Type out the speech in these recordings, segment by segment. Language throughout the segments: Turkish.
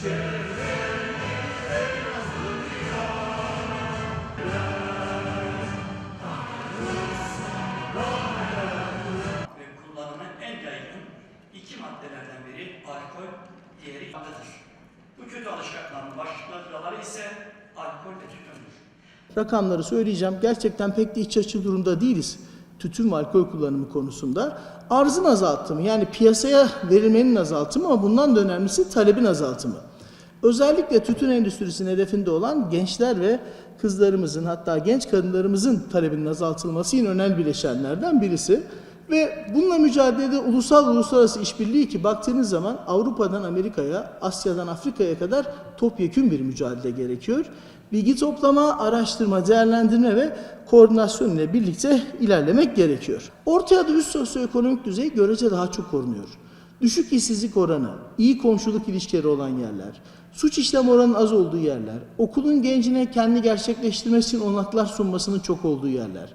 iki maddelerden biri alkol, diğeri maddedir. Bu kötü alışkanlıkların başlıcaları ise alkol ve. Rakamları söyleyeceğim. Gerçekten pek de iç açı durumda değiliz. Tütün ve alkol kullanımı konusunda. Arzın azaltımı yani piyasaya verilmenin azaltımı ama bundan da önemlisi talebin azaltımı. Özellikle tütün endüstrisinin hedefinde olan gençler ve kızlarımızın hatta genç kadınlarımızın talebinin azaltılması yine önemli bileşenlerden birisi. Ve bununla mücadelede ulusal uluslararası işbirliği ki baktığınız zaman Avrupa'dan Amerika'ya, Asya'dan Afrika'ya kadar topyekün bir mücadele gerekiyor. Bilgi toplama, araştırma, değerlendirme ve koordinasyon ile birlikte ilerlemek gerekiyor. Orta ya da üst sosyoekonomik düzey görece daha çok korunuyor. Düşük işsizlik oranı, iyi komşuluk ilişkileri olan yerler, suç işlem oranının az olduğu yerler, okulun gencine kendi gerçekleştirmesi için olanaklar sunmasının çok olduğu yerler,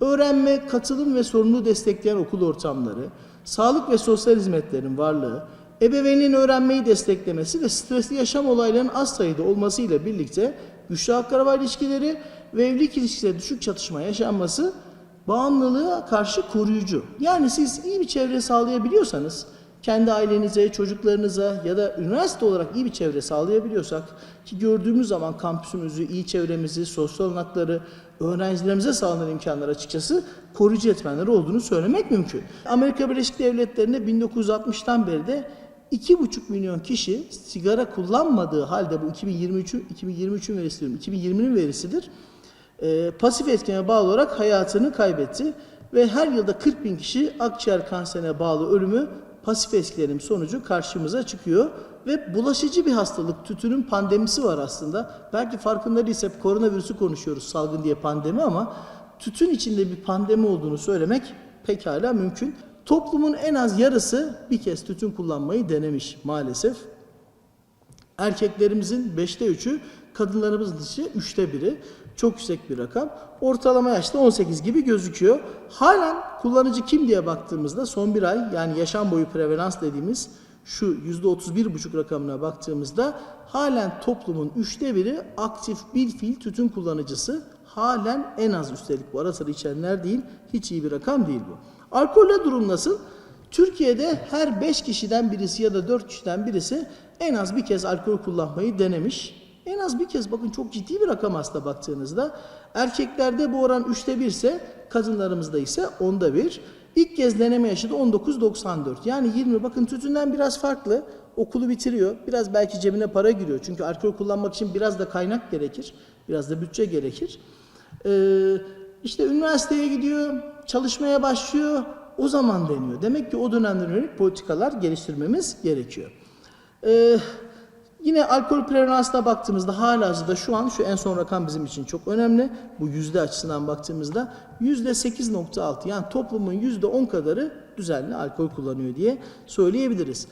öğrenme, katılım ve sorumluluğu destekleyen okul ortamları, sağlık ve sosyal hizmetlerin varlığı, ebeveynin öğrenmeyi desteklemesi ve stresli yaşam olaylarının az sayıda olmasıyla birlikte güçlü akraba ilişkileri ve evlilik ilişkileri düşük çatışma yaşanması bağımlılığa karşı koruyucu. Yani siz iyi bir çevre sağlayabiliyorsanız kendi ailenize, çocuklarınıza ya da üniversite olarak iyi bir çevre sağlayabiliyorsak ki gördüğümüz zaman kampüsümüzü, iyi çevremizi, sosyal olanakları, öğrencilerimize sağlanan imkanlar açıkçası koruyucu etmenleri olduğunu söylemek mümkün. Amerika Birleşik Devletleri'nde 1960'tan beri de 2,5 milyon kişi sigara kullanmadığı halde bu 2023'ün 2023'ün verisi diyorum, 2020'nin verisidir. E, pasif etkene bağlı olarak hayatını kaybetti ve her yılda 40 bin kişi akciğer kanserine bağlı ölümü pasif etkilerim sonucu karşımıza çıkıyor ve bulaşıcı bir hastalık tütünün pandemisi var aslında. Belki farkında değilse koronavirüsü konuşuyoruz salgın diye pandemi ama tütün içinde bir pandemi olduğunu söylemek pekala mümkün. Toplumun en az yarısı bir kez tütün kullanmayı denemiş maalesef. Erkeklerimizin 5'te 3'ü, kadınlarımızın ise 3'te biri. Çok yüksek bir rakam. Ortalama yaşta 18 gibi gözüküyor. Halen kullanıcı kim diye baktığımızda son bir ay yani yaşam boyu prevalans dediğimiz şu %31,5 rakamına baktığımızda halen toplumun üçte biri aktif bir fiil tütün kullanıcısı. Halen en az üstelik bu ara sıra içenler değil. Hiç iyi bir rakam değil bu. Alkolle durum nasıl? Türkiye'de her 5 kişiden birisi ya da 4 kişiden birisi en az bir kez alkol kullanmayı denemiş. En az bir kez bakın çok ciddi bir rakam aslında baktığınızda. Erkeklerde bu oran 3'te 1 ise kadınlarımızda ise 10'da 1. İlk kez deneme yaşı da 19.94. Yani 20 bakın tütünden biraz farklı. Okulu bitiriyor. Biraz belki cebine para giriyor. Çünkü alkol kullanmak için biraz da kaynak gerekir. Biraz da bütçe gerekir. Ee, işte üniversiteye gidiyor, çalışmaya başlıyor. O zaman deniyor. Demek ki o dönemden yönelik politikalar geliştirmemiz gerekiyor. Ee, Yine alkol prevalansına baktığımızda halihazırda şu an şu en son rakam bizim için çok önemli. Bu yüzde açısından baktığımızda yüzde 8.6 yani toplumun yüzde 10 kadarı düzenli alkol kullanıyor diye söyleyebiliriz.